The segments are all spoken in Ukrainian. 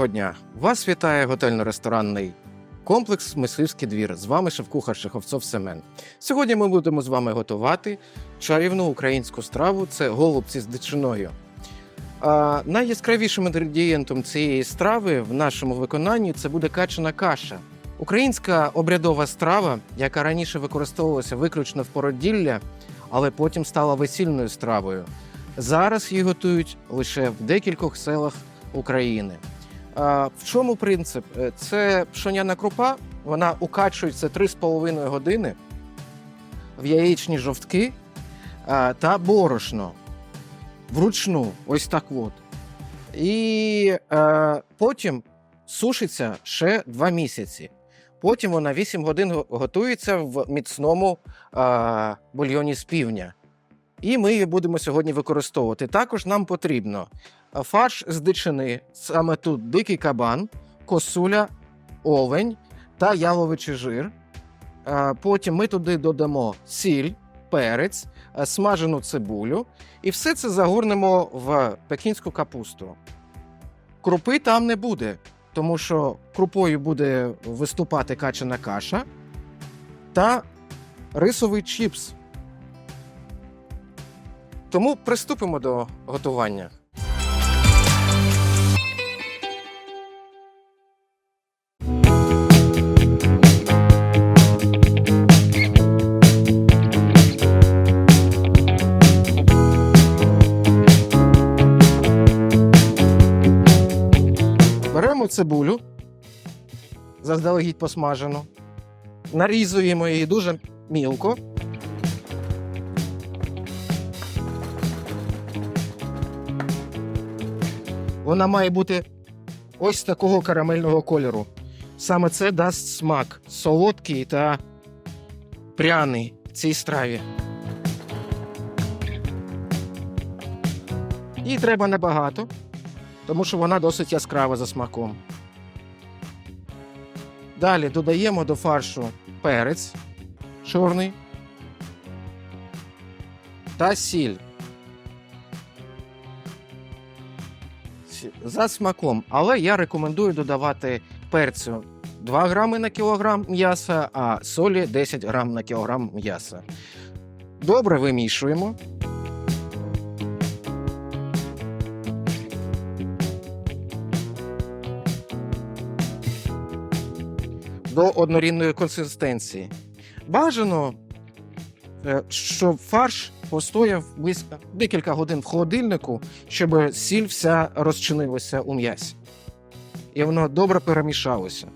Доброго дня! Вас вітає готельно-ресторанний комплекс Мисливський двір. З вами шеф-кухар Шеховцов Семен. Сьогодні ми будемо з вами готувати чарівну українську страву це голубці з дичиною. А, найяскравішим інгредієнтом цієї страви в нашому виконанні це буде качана каша. Українська обрядова страва, яка раніше використовувалася виключно в породілля, але потім стала весільною стравою. Зараз її готують лише в декількох селах України. В чому принцип? Е, Це пшоняна крупа, вона укачується 3,5 години в яєчні жовтки та борошно вручну, ось так от. І е, потім сушиться ще 2 місяці. Потім вона 8 годин готується в міцному бульйоні з півня. І ми її будемо сьогодні використовувати. Також нам потрібно е, фарш з дичини, саме тут дикий кабан, косуля, овень та яловичий жир. Е, Потім ми туди додамо сіль, перець, е, смажену цибулю, і все це загорнемо в пекінську капусту. Крупи там не буде, тому що крупою буде виступати качана каша та рисовий чіпс. Тому приступимо до готування. Беремо цибулю, заздалегідь посмажену, нарізуємо її дуже мілко. Вона має бути ось такого карамельного кольору. Саме це дасть смак солодкий та пряний цій страві. Їй треба небагато, тому що вона досить яскрава за смаком. Далі додаємо до фаршу перець чорний та сіль. За смаком, але я рекомендую додавати перцю 2 грами на кілограм м'яса, а солі 10 грам на кілограм м'яса. Добре вимішуємо. до однорідної консистенції. Бажано, е, щоб фарш постояв близько декілька годин в холодильнику, щоб сіль вся розчинилася у м'ясі. І воно добре перемішалося.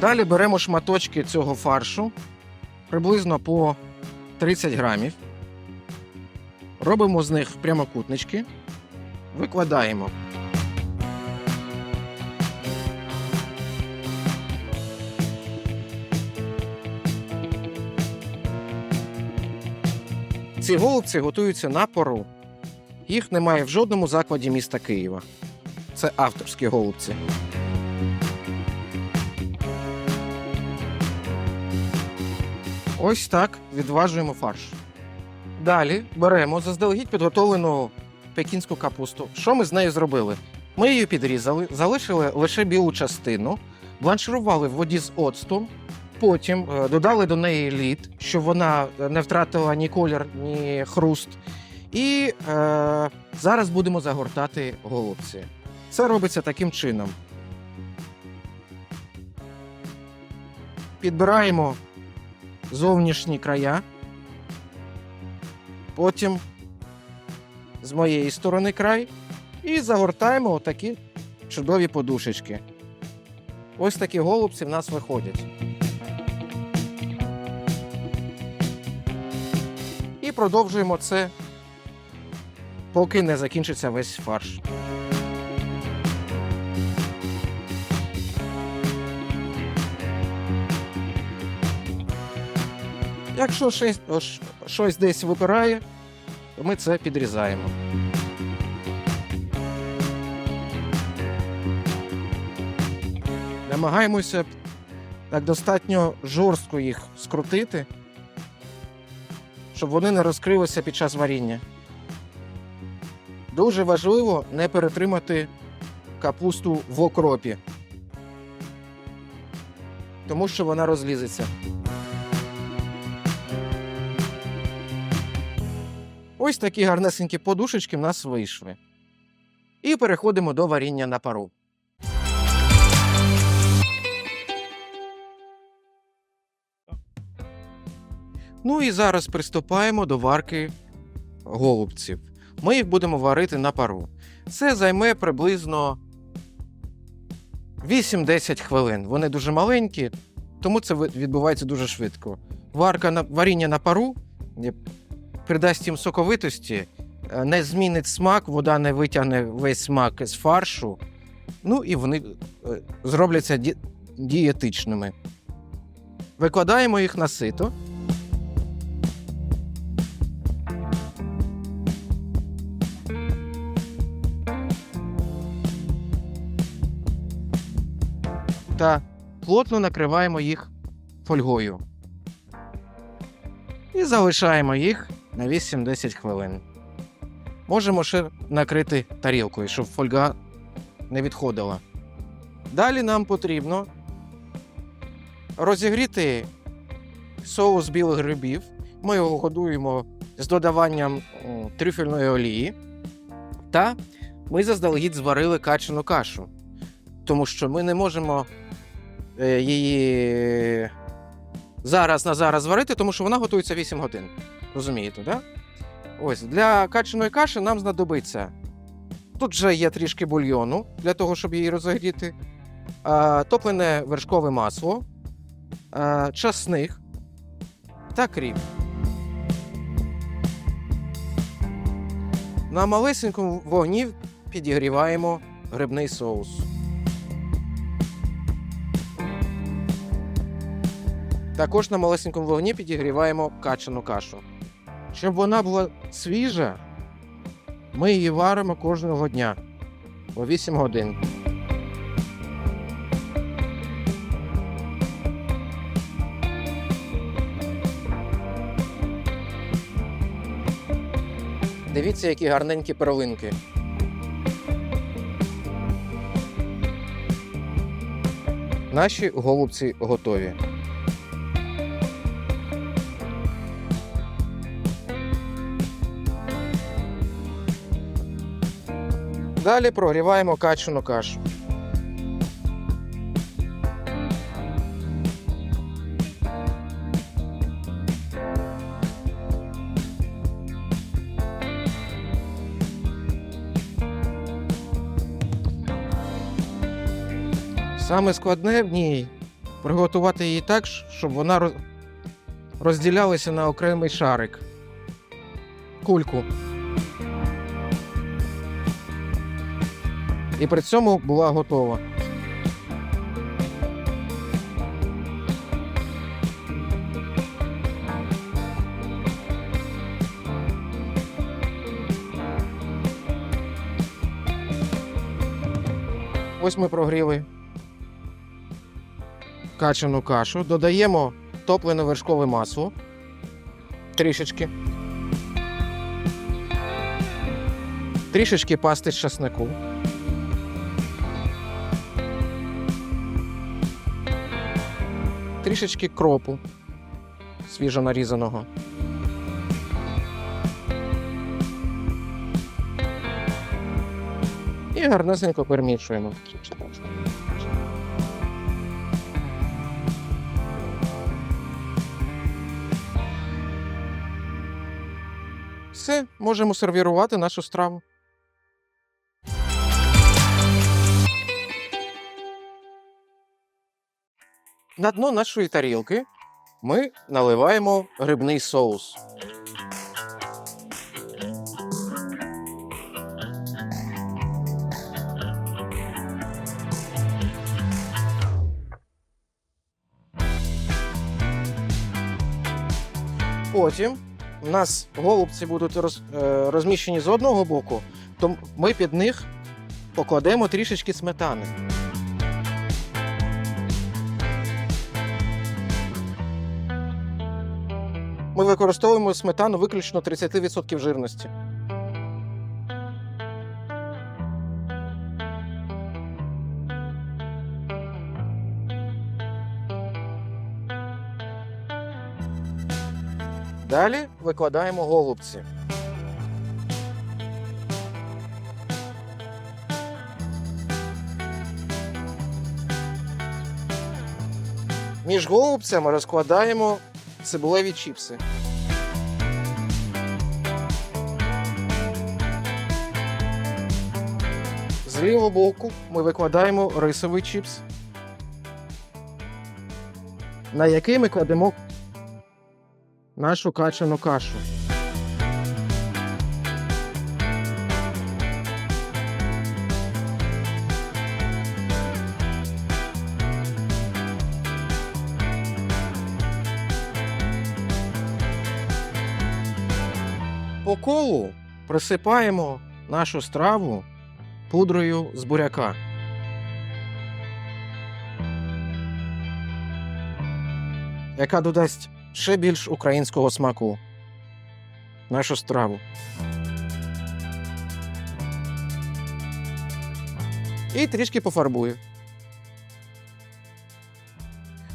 Далі беремо шматочки цього фаршу приблизно по 30 грамів. Робимо з них прямокутнички, викладаємо. Ці голубці готуються на пару. Їх немає в жодному закладі міста Києва. Це авторські голубці. Ось так відважуємо фарш. Далі беремо заздалегідь підготовлену пекінську капусту. Що ми з нею зробили? Ми її підрізали, залишили лише білу частину, бланширували в воді з оцтом, потім е, додали до неї лід, щоб вона не втратила ні колір, ні хруст. І е, зараз будемо загортати голубці. Це робиться таким чином. Підбираємо зовнішні края. Потім з моєї сторони край. І загортаємо отакі чудові подушечки. Ось такі голубці в нас виходять. І продовжуємо це, поки не закінчиться весь фарш. Якщо щось, щось десь випирає, то ми це підрізаємо. Намагаємося Так достатньо жорстко їх скрутити, щоб вони не розкрилися під час варіння. Дуже важливо не перетримати капусту в окропі, тому що вона розлізеться. Ось такі гарнесенькі подушечки в нас вийшли. І переходимо до варіння на пару. Ну і зараз приступаємо до варки голубців. Ми їх будемо варити на пару. Це займе приблизно 8-10 хвилин. Вони дуже маленькі, тому це відбувається дуже швидко. Варка на варіння на пару е, придасть їм соковитості, е, не змінить смак, вода не витягне весь смак з фаршу. Ну і вони е, зробляться ді- дієтичними. Викладаємо їх на сито. Та плотно накриваємо їх фольгою. І залишаємо їх на 8-10 хвилин. Можемо ще накрити тарілкою, щоб фольга не відходила. Далі нам потрібно розігріти соус білих грибів. Ми його годуємо з додаванням трюфельної олії. Та ми заздалегідь зварили качану кашу, тому що ми не можемо її зараз на зараз зварити, тому що вона готується 8 годин. Розумієте? Да? Ось для качаної каші нам знадобиться. Тут вже є трішки бульйону для того, щоб її розігріти. Топлене вершкове масло, часник та кріп. На малесенькому вогні підігріваємо грибний соус. Також на малесенькому вогні підігріваємо качану кашу. Щоб вона була свіжа, ми її варимо кожного дня по 8 годин. Дивіться, які гарненькі перлинки. Наші голубці готові. Далі прогріваємо качану кашу. Саме складне в ній приготувати її так, щоб вона розділялася на окремий шарик. Кульку. І при цьому була готова. Ось ми прогріли качану кашу, додаємо топлене вершкове масло. Трішечки. Трішечки пасти з часнику. Трішечки кропу свіжо нарізаного. І гарнесенько перемішуємо. Все, можемо сервірувати нашу страву. На дно нашої тарілки ми наливаємо грибний соус. Потім у нас голубці будуть роз, е, розміщені з одного боку, то ми під них покладемо трішечки сметани. Ми використовуємо сметану виключно 30% жирності. Далі викладаємо голубці. Між голубцями розкладаємо цибулеві чіпси. З лівого боку ми викладаємо рисовий чіпс, на який ми кладемо нашу качану кашу. По колу присипаємо нашу страву пудрою з буряка. Яка додасть ще більш українського смаку нашу страву. І трішки пофарбую.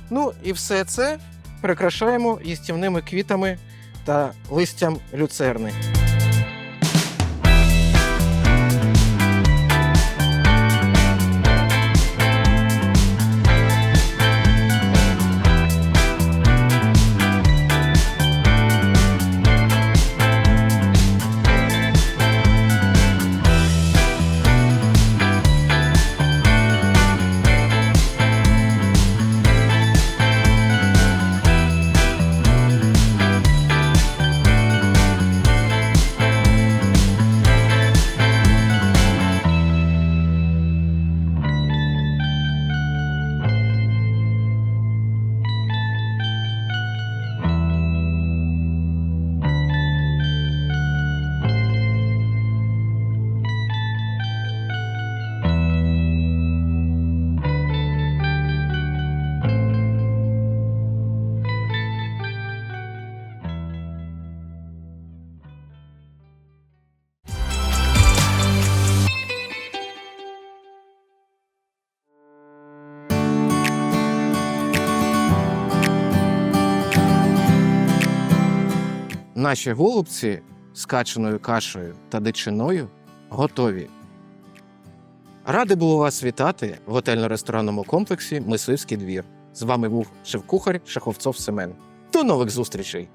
Ну і все це прикрашаємо їстівними квітами та листям люцерни. Наші голубці з качаною кашею та дичиною готові. Радий було вас вітати в готельно-ресторанному комплексі Мисливський двір. З вами був шеф-кухар Шаховцов Семен. До нових зустрічей!